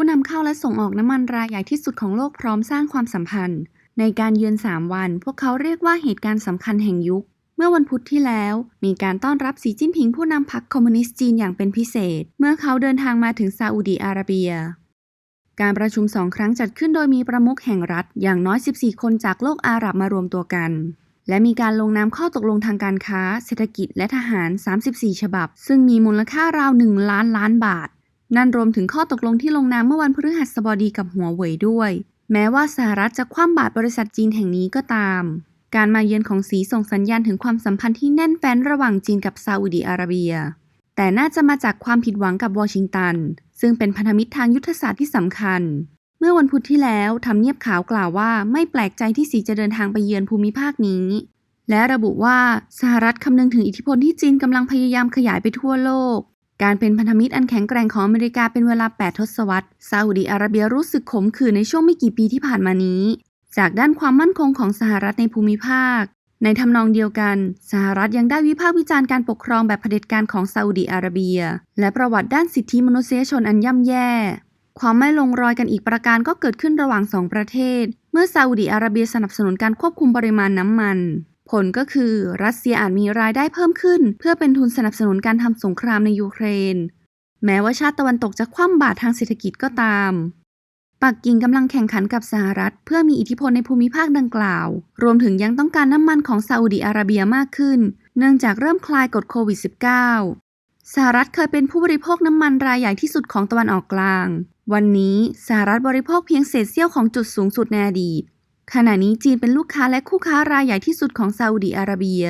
ผู้นำเข้าและส่งออกน้ำมันรายใหญ่ที่สุดของโลกพร้อมสร้างความสัมพันธ์ ในการเยือน 3 วัน พวกเขาเรียกว่าเหตุการณ์สำคัญแห่งยุค เมื่อวันพุธที่แล้ว มีการต้อนรับสีจิ้นผิงผู้นำพรรคคอมมิวนิสต์จีนอย่างเป็นพิเศษ เมื่อเขาเดินทางมาถึงซาอุดีอาระเบีย การประชุมสองครั้งจัดขึ้นโดยมีประมุขแห่งรัฐอย่างน้อย 14 คนจากโลกอาหรับมารวมตัวกันและมีการลงนามข้อตกลงทางการค้า เศรษฐกิจและทหาร 34 ฉบับ ซึ่งมีมูลค่าราว 1 ล้านล้านบาท นั่นรวมถึงข้อตกลงที่ลงนามเมื่อวันพฤหัสบดีกับหัวเว่ยด้วย แม้ว่าสหรัฐจะคว่ำบาตรบริษัทจีนแห่งนี้ก็ตาม การมาเยือนของสีส่งสัญญาณถึงความสัมพันธ์ที่แน่นแฟ้นระหว่างจีนกับซาอุดีอาระเบีย แต่น่าจะมาจากความผิดหวังกับวอชิงตัน ซึ่งเป็นพันธมิตรทางยุทธศาสตร์ที่สำคัญ เมื่อวันพุธที่แล้วทำเนียบขาวกล่าวว่าไม่แปลกใจที่สีจะเดินทางไปเยือนภูมิภาคนี้และระบุว่าสหรัฐคำนึงถึงอิทธิพลที่จีนกำลังพยายามขยายไปทั่วโลก การเป็นพันธมิตรอันแข็งแกร่งของอเมริกาเป็นเวลา 8 ทศวรรษ ซาอุดีอาระเบียรู้สึกขมขื่นในช่วงไม่กี่ปีที่ผ่านมานี้ จากด้านความมั่นคงของสหรัฐในภูมิภาค ในทำนองเดียวกัน สหรัฐยังได้วิพากษ์วิจารณ์การปกครองแบบเผด็จการของซาอุดีอาระเบีย และประวัติด้านสิทธิมนุษยชนอันย่ำแย่ ความไม่ลงรอยกันอีกประการก็เกิดขึ้นระหว่างสองประเทศ เมื่อซาอุดีอาระเบียสนับสนุนการควบคุมปริมาณน้ำมัน ผลก็คือรัสเซียอาจมีรายได้เพิ่มขึ้น เพื่อเป็นทุนสนับสนุนการทำสงครามในยูเครน แม้ว่าชาติตะวันตกจะคว่ำบาตรทางเศรษฐกิจก็ตาม ปักกิ่งกำลังแข่งขันกับสหรัฐ เพื่อมีอิทธิพลในภูมิภาคดังกล่าว รวมถึงยังต้องการน้ำมันของซาอุดีอาระเบียมากขึ้น เนื่องจากเริ่มคลายกฎโควิด -19 สหรัฐเคยเป็นผู้บริโภคน้ำมันรายใหญ่ที่สุดของตะวันออกกลาง วันนี้สหรัฐบริโภคเพียงเศษเสี้ยวของจุดสูงสุดในอดีต ขณะนี้จีนเป็นลูกค้าและคู่ค้ารายใหญ่ที่สุดของซาอุดีอาระเบีย